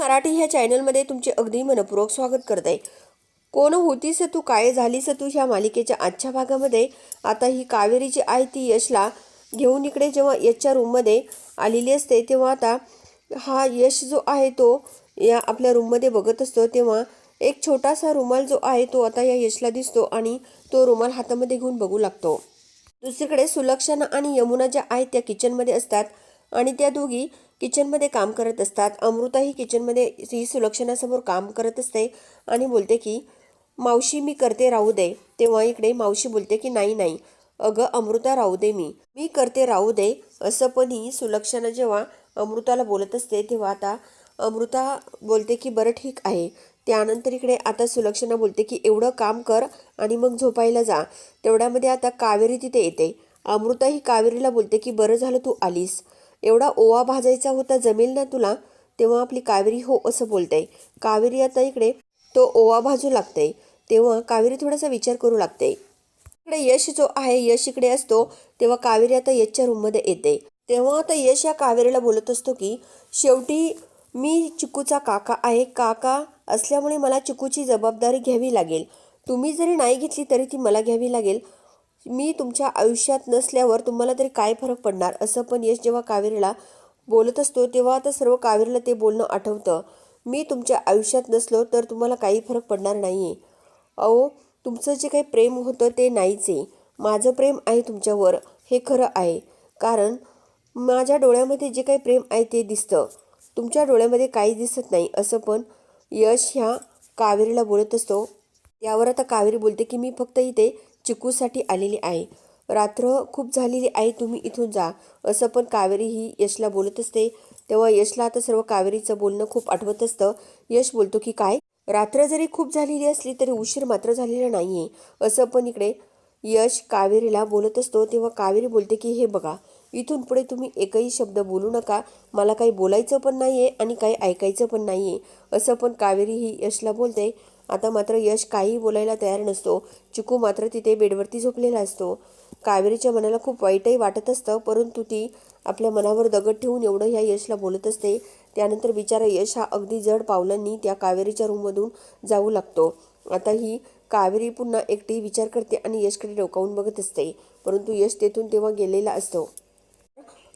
मराठी ह्या चॅनलमध्ये तुमचे अगदी मनपूर्वक स्वागत करत. आहे कोण होतीस तू? काय झालीस तू ह्या मालिकेच्या आजच्या भागामध्ये? आता ही कावेरीची आई ती यशला घेऊन इकडे जेव्हा यशच्या रूममध्ये आलेली असते तेव्हा आता हा यश जो आहे तो या आपल्या रूममध्ये बघत असतो. तेव्हा एक छोटासा रुमाल जो आहे तो आता या यशला दिसतो आणि तो रुमाल हातामध्ये घेऊन बघू लागतो. दुसरीकडे सुलक्षणा आणि यमुना ज्या आहेत त्या किचनमध्ये असतात. आणि त्या दोघी किचनमध्ये काम करत असतात. अमृताही किचनमध्ये ही सुलक्षणासमोर काम करत असते आणि बोलते की मावशी मी करते राहू दे. तेव्हा इकडे मावशी बोलते की नाही नाही. अगं अमृता राहू दे मी. मी करते राहू दे. असं पण ही सुलक्षणा जेव्हा अमृताला बोलत असते तेव्हा आता अमृता बोलते की बरं ठीक आहे. त्यानंतर इकडे आता सुलक्षणा बोलते की एवढं काम कर आणि मग झोपायला जा. तेवढ्यामध्ये आता कावेरी तिथे येते. अमृता ही कावेरीला बोलते की बरं झालं तू आलीस. एवढा ओवा भाजायचा होता जमेल ना तुला तेव्हा आपली कावेरी हो असं बोलते. कावेरी आता इकडे तो ओवा भाजू लागते. तेव्हा कावेरी थोडासा विचार करू लागते. इकडे यश जो आहे यश इकडे असतो तेव्हा कावेरी आता यशच्या रूममध्ये येते. तेव्हा आता यश या कावेरीला बोलत असतो की शेवटी मी चिकूचा काका आहे. काका असल्यामुळे मला चिकूची जबाबदारी घ्यावी लागेल. तुम्ही जरी नाही घेतली तरी ती मला घ्यावी लागेल. मी तुमच्या आयुष्यात नसल्यावर तुम्हाला तरी काय फरक पडणार? असं पण यश जेव्हा कावेरीला बोलत असतो तेव्हा आता सर्व कावेरीला ते बोलणं आठवतं. मी तुमच्या आयुष्यात नसलो तर तुम्हाला काही फरक पडणार नाही आहे अहो तुमचं जे काही प्रेम होतं ते नाहीच आहे. माझं प्रेम आहे तुमच्यावर. हे खरं आहे. कारण माझ्या डोळ्यामध्ये जे काही प्रेम आहे ते दिसतं. तुमच्या डोळ्यामध्ये काही दिसत नाही. असं पण यश ह्या कावेरीला बोलत असतो. यावर आता कावेरी बोलते की मी फक्त इथे चिकूसाठी आलेली आहे रात्र खूप झालेली आहे तुम्ही इथून जा. असं पण कावेरी ही यशला बोलत असते. तेव्हा यशला आता सर्व कावेरीचं बोलणं खूप आठवत असतं. यश बोलतो की काय? रात्र जरी खूप झालेली असली तरी उशीर मात्र झालेला नाही आहे असं पण इकडे यश कावेरीला बोलत असतो. तेव्हा कावेरी बोलते की हे बघा इथून पुढे तुम्ही एकही शब्द बोलू नका. मला काही बोलायचं पण नाही आहे आणि काही ऐकायचं पण नाही आहे असं पण कावेरी ही यशला बोलते. आता मात्र यश काही बोलायला तयार नसतो. चिकू मात्र तिथे बेडवरती झोपलेला असतो. कावेरीच्या मनाला खूप वाईटही वाटत असतं परंतु ती आपल्या मनावर दगड ठेवून एवढं ह्या यशला बोलत असते. त्यानंतर बिचारा यश हा अगदी जड पावलांनी त्या कावेरीच्या रूममधून जाऊ लागतो. आता ही कावेरी पुन्हा एकटी विचार करते आणि यशकडे डोकावून बघत असते. परंतु यश तेथून तेव्हा गेलेला असतो.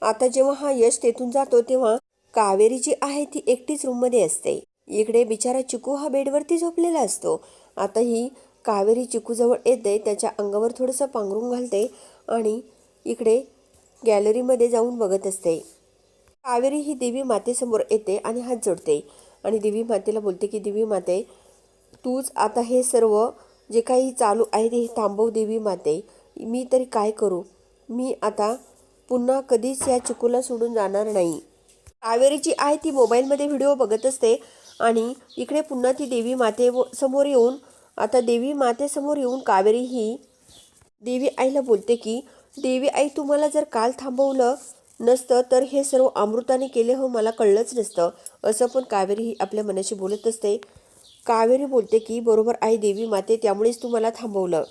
आता जेव्हा हा यश तेथून जातो तेव्हा कावेरी जी आहे ती एकटीच रूममध्ये असते. इकडे बिचारा चिकू हा बेडवरती झोपलेला असतो. आता ही कावेरी चिकूजवळ येते त्याच्या अंगावर थोडंसं पांघरून घालते आणि इकडे गॅलरीमध्ये जाऊन बघत असते. कावेरी ही देवी मातेसमोर येते आणि हात जोडते आणि देवी मातेला बोलते की देवी माते तूच आता हे सर्व जे काही चालू आहे ते थांबव देवी माते. मी तरी काय करू? मी आता पुन्हा कधीच या चिकूला सोडून जाणार नाही. कावेरी जी आहे ती मोबाईलमध्ये व्हिडिओ बघत असते आणि इकडे पुन्हा ती देवी माते समोर येऊन आता देवी मातेसमोर येऊन कावेरी ही देवी आईला बोलते की देवी आई तुम्हाला जर काल थांबवलं नसतं तर हे सर्व अमृताने केले हो मला कळलंच नसतं. असं पण कावेरी ही आपल्या मनाशी बोलत असते. कावेरी बोलते की बरोबर आई देवी माते त्यामुळेच तुम्हाला थांबवलं.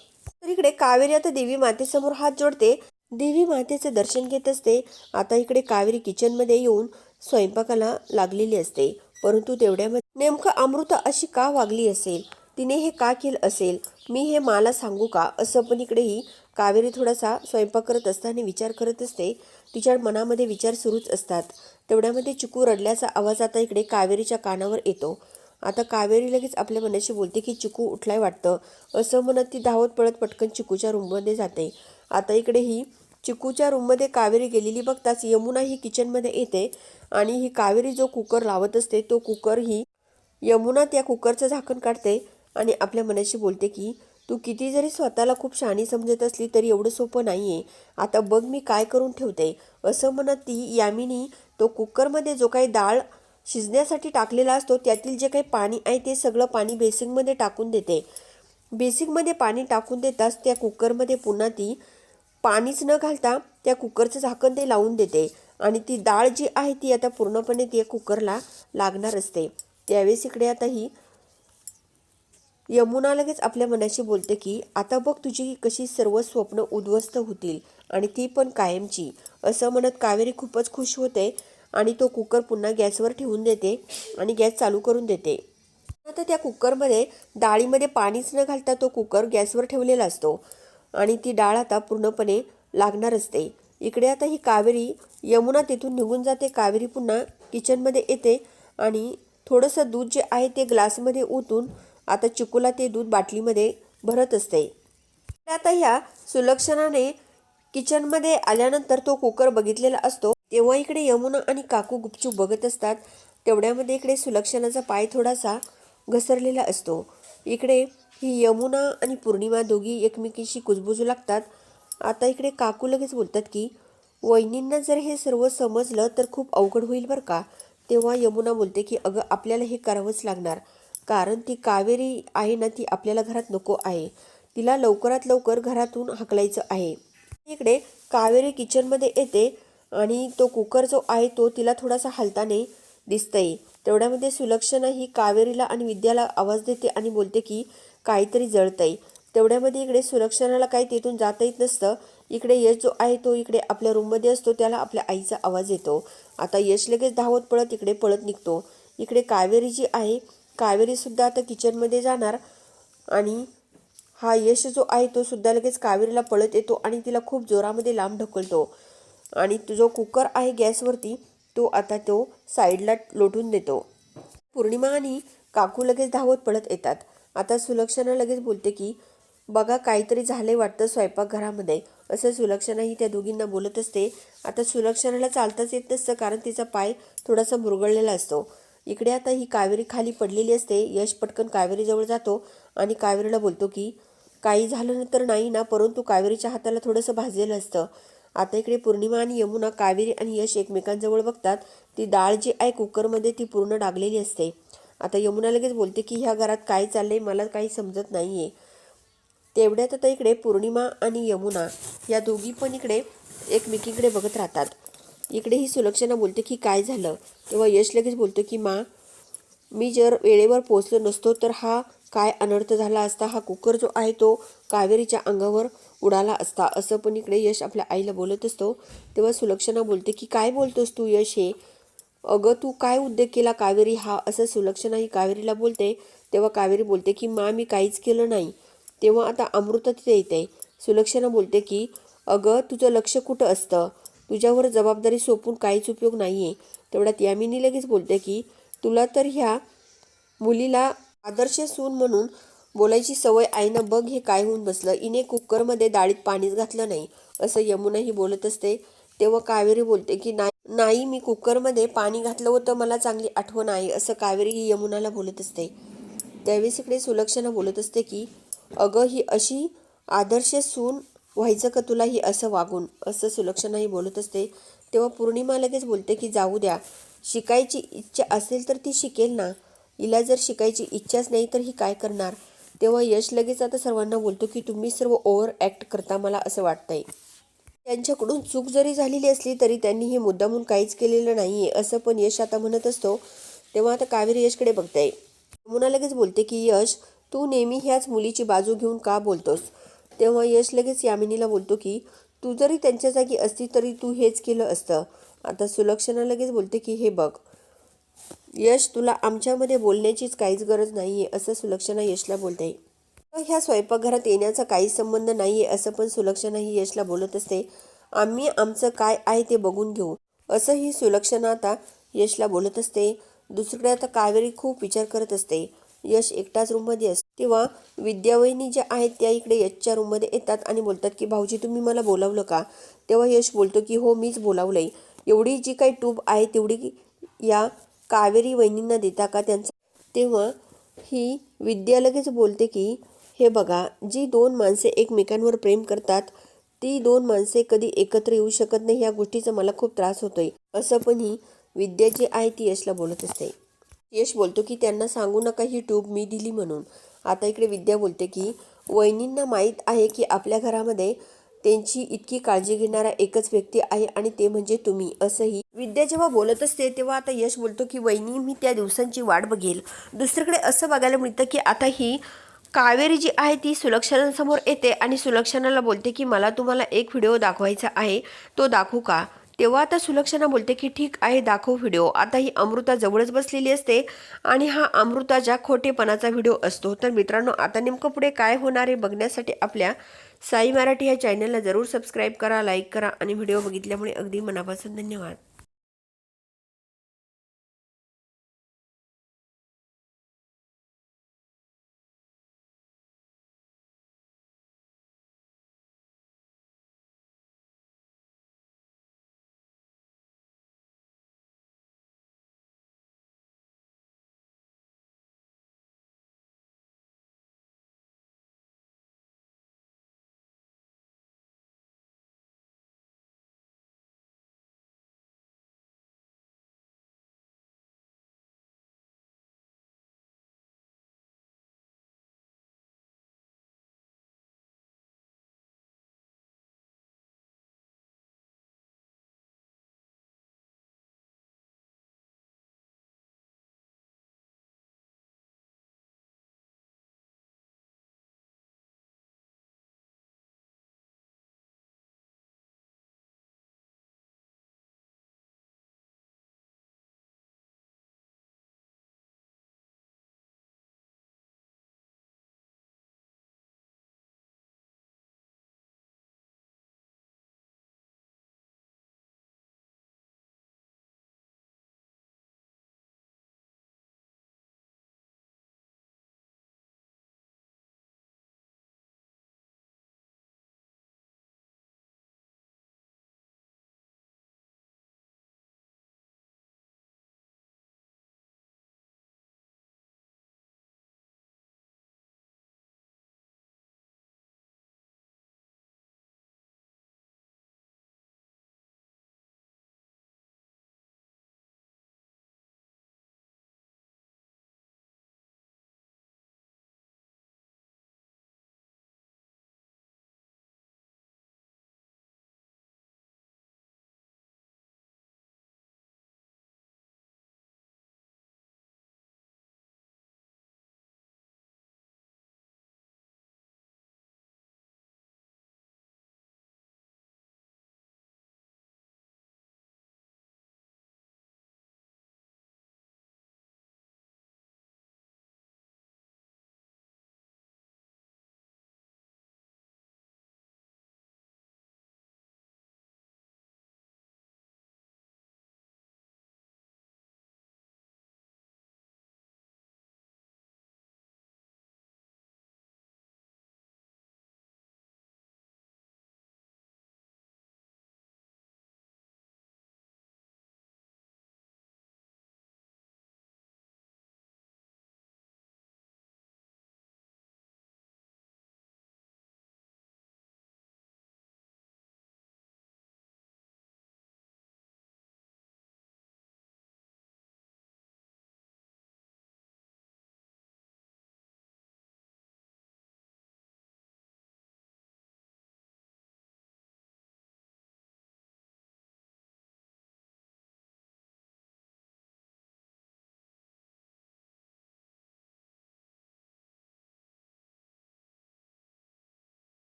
तर इकडे कावेरी आता देवी मातेसमोर हात जोडते. देवी मातेचे दर्शन घेत असते. आता इकडे कावेरी किचनमध्ये येऊन स्वयंपाकाला लागलेली असते. परंतु तेवढ्यामध्ये नेमकं अमृता अशी का वागली असेल? तिने हे का केलं असेल? मी हे मला सांगू का? असं पण इकडेही कावेरी थोडासा स्वयंपाक करत असताना विचार करत असते. तिच्या मनामध्ये विचार सुरूच असतात. तेवढ्यामध्ये चिकू रडल्याचा आवाज आता इकडे कावेरीच्या कानावर येतो. आता कावेरी लगेच आपल्या मनाशी बोलते की चिकू उठलाय वाटतं. असं म्हणत ती धावत पळत पटकन चिकूच्या रूममध्ये जाते. आता इकडे ही चिकूच्या रूममध्ये कावेरी गेलेली बघताच यमुना ही किचनमध्ये येते आणि ही कावेरी जो कुकर लावत असते तो कुकर ही यमुना त्या कुकरचं झाकण काढते आणि आपल्या मनाशी बोलते की तू किती जरी स्वतःला खूप शहाणी समजत असली तरी एवढं सोपं नाही आहे आता बघ मी काय करून ठेवते. असं म्हणत ती यामिनी तो कुकरमध्ये जो काही डाळ शिजण्यासाठी टाकलेला असतो त्यातील जे काही पाणी आहे ते सगळं पाणी बेसिंगमध्ये टाकून देते. बेसिंगमध्ये पाणी टाकून देताच त्या कुकरमध्ये पुन्हा ती पाणीच न घालता त्या कुकरचं झाकण ते लावून देते. आणि ती डाळ जी आहे ती आता पूर्णपणे त्या कुकरला लागणार असते. त्यावेळेस इकडे आता ही यमुना लगेच आपल्या मनाशी बोलते की आता बघ तुझी कशी सर्व स्वप्न उद्ध्वस्त होतील आणि ती पण कायमची. असं म्हणत कावेरी खूपच खुश होते आणि तो कुकर पुन्हा गॅसवर ठेवून देते आणि गॅस चालू करून देते. आता त्या कुकरमध्ये डाळीमध्ये पाणीच न घालता तो कुकर गॅसवर ठेवलेला असतो. आणि ती डाळ आता पूर्णपणे लागणार असते. इकडे आता ही कावेरी यमुना तिथून निघून जाते. कावेरी पुन्हा किचनमध्ये येते आणि थोडंसं दूध जे आहे ते ग्लासमध्ये ओतून आता चिकूला ते दूध बाटलीमध्ये भरत असते. आता ह्या सुलक्षणाने किचनमध्ये आल्यानंतर तो कुकर बघितलेला असतो. तेव्हा इकडे यमुना आणि काकू गुपचूप बघत असतात. तेवढ्यामध्ये इकडे सुलक्षणाचा पाय थोडासा घसरलेला असतो. इकडे ही यमुना आणि पौर्णिमा दोघी एकमेकीशी कुजबुजू लागतात. आता इकडे काकू लगेच बोलतात की वहिनींना जर हे सर्व समजलं तर खूप अवघड होईल बरं का? तेव्हा यमुना बोलते की अगं आपल्याला हे करावंच लागणार. कारण ती कावेरी आहे ना ती आपल्याला घरात नको आहे. तिला लवकरात लवकर घरातून हकलायचं आहे. इकडे कावेरी किचनमध्ये येते आणि तो कुकर जो आहे तो तिला थोडासा हलताने दिसतंय. तेवढ्यामध्ये सुलक्षणा ही कावेरीला आणि विद्याला आवाज देते आणि बोलते की काहीतरी जळतंय. तेवढ्यामध्ये इकडे सुरक्षणाला काही तिथून जाता येत नसतं. इकडे यश जो आहे तो इकडे आपल्या रूममध्ये असतो त्याला आपल्या आईचा आवाज येतो. आता यश लगेच धावत पळत इकडे पळत निघतो. इकडे कावेरी जी आहे कावेरीसुद्धा आता किचनमध्ये जाणार. आणि हा यश जो आहे तो सुद्धा लगेच कावेरीला पळत येतो आणि तिला खूप जोरामध्ये लांब ढकलतो. आणि तो जो कुकर आहे गॅसवरती तो आता तो साईडला लोटून देतो. पौर्णिमा आणि काकू लगेच धावत पळत येतात. आता सुलक्षणा लगेच बोलते की बघा काहीतरी झाले वाटतं स्वयंपाकघरामध्ये. असं सुलक्षणाही त्या दोघींना बोलत असते. आता सुलक्षणाला चालताच येत नसतं कारण तिचा पाय थोडासा मुरगळलेला असतो. इकडे आता ही कावेरी खाली पडलेली असते. यश पटकन कावेरीजवळ जातो आणि कावेरीला बोलतो की काही झालं तर नाही ना परंतु कावेरीच्या हाताला थोडंसं भाजलेलं असतं. आता इकडे पौर्णिमा आणि यमुना कावेरी आणि यश एकमेकांजवळ बघतात. ती डाळ जी आहे कुकरमध्ये ती पूर्ण डागलेली असते. आता यमुना लगेच बोलते की ह्या घरात काय चाललंय? मला काही समजत नाही आहे तेवढ्यात आता इकडे पौर्णिमा आणि यमुना या दोघी पण इकडे एकमेकीकडे बघत राहतात. इकडे ही सुलक्षणा बोलते की काय झालं? तेव्हा यश लगेच बोलतो की मा मी जर वेळेवर पोचलो नसतो तर हा काय अनर्थ झाला असता? हा कुकर जो आहे तो कावेरीच्या अंगावर उडाला असता. असं पण इकडे यश आपल्या आईला बोलत असतो. तेव्हा सुलक्षणा बोलते की काय बोलतोस तू यश हे? अगं तू काय उद्योग केला? कावेरी हा असं सुलक्षणाही कावेरीला बोलते. तेव्हा कावेरी बोलते की मा मी काहीच केलं नाही. तेव्हा आता अमृता तिथे येते. सुलक्षणा बोलते की अगं तुझं लक्ष कुठं असतं? तुझ्यावर जबाबदारी सोपून काहीच उपयोग नाही आहे तेवढ्यात यामिनी लगेच बोलते की तुला तर ह्या मुलीला आदर्श सून म्हणून बोलायची सवय आहे ना बघ हे काय होऊन बसलं. इने कुकरमध्ये डाळीत पाणीच घातलं नाही. असं यमुनाही बोलत असते. तेव्हा कावेरी बोलते की नाही नाही मी कुकरमध्ये पाणी घातलं होतं मला चांगली आठवण आहे असं कावेरी ही यमुनाला बोलत असते. त्यावेळेस इकडे सुलक्षणा बोलत असते की अगं ही अशी आदर्श सून व्हायचं का तुला ही असं वागून? असं सुलक्षणाही बोलत असते. तेव्हा पौर्णिमा लगेच बोलते की जाऊ द्या शिकायची इच्छा असेल तर ती शिकेल ना. हिला जर शिकायची इच्छाच नाही तर ही काय करणार? तेव्हा यश लगेच आता सर्वांना बोलतो की तुम्ही सर्व ओव्हर ॲक्ट करता मला असं वाटतंय. त्यांच्याकडून चूक जरी झालेली असली तरी त्यांनी हे मुद्दामून काहीच केलेलं नाही आहे असं पण यश आता म्हणत असतो. तेव्हा आता कावेरी यशकडे बघताय. यमुना लगेच बोलते की यश तू नेहमी ह्याच मुलीची बाजू घेऊन का बोलतोस? तेव्हा यश लगेच यामिनीला बोलतो की तू जरी त्यांच्या जागी असती तरी तू हेच केलं असतं. आता सुलक्षणा लगेच बोलते की हे बघ यश तुला आमच्यामध्ये बोलण्याचीच काहीच गरज नाही आहे असं सुलक्षणा यशला बोलते. ह्या स्वयंपाकघरात येण्याचा काही संबंध नाही आहे असं पण सुलक्षणाही यशला बोलत असते. आम्ही आमचं काय आहे ते बघून घेऊ असं ही सुलक्षणा आता यशला बोलत असते. दुसरीकडे आता कावेरी खूप विचार करत असते. यश एकटाच रूममध्ये असते तेव्हा विद्यावहिनी ज्या आहेत त्या इकडे यशच्या रूममध्ये येतात आणि बोलतात की भाऊजी तुम्ही मला बोलावलं का? तेव्हा यश बोलतो की हो मीच बोलावलंय. एवढी जी काही टूब आहे तेवढी या कावेरी वहिनींना देता का त्यांचा? तेव्हा ही विद्या लगेच बोलते की हे बघा जी दोन माणसे एकमेकांवर प्रेम करतात ती दोन माणसे कधी एकत्र येऊ शकत नाही या गोष्टीचा मला खूप त्रास होतोय. असं पण ही विद्या जी आहे ती यशला बोलत असते. यश बोलतो की त्यांना सांगू नका ही ट्यूब मी दिली म्हणून. आता इकडे विद्या बोलते की वहिनींना माहीत आहे की आपल्या घरामध्ये त्यांची इतकी काळजी घेणारा एकच व्यक्ती आहे आणि ते म्हणजे तुम्ही असंही विद्या जेव्हा बोलत असते तेव्हा आता यश बोलतो की वहिनी मी त्या दिवसांची वाट बघेल. दुसरीकडे असं बघायला मिळतं की आता ही कावेरी जी आहे ती सुलक्षणासमोर येते आणि सुलक्षणाला बोलते की मला तुम्हाला एक व्हिडिओ दाखवायचा आहे. तो दाखवू का? तेव्हा आता सुलक्षणा बोलते की ठीक आहे दाखव व्हिडिओ. आता ही अमृता जवळच बसलेली असते आणि हा अमृताच्या खोटेपणाचा व्हिडिओ असतो. तर मित्रांनो आता नेमकं पुढे काय होणार आहे बघण्यासाठी आपल्या साई मराठी या चॅनलला जरूर सबस्क्राईब करा लाईक करा आणि व्हिडिओ बघितल्यामुळे अगदी मनापासून धन्यवाद.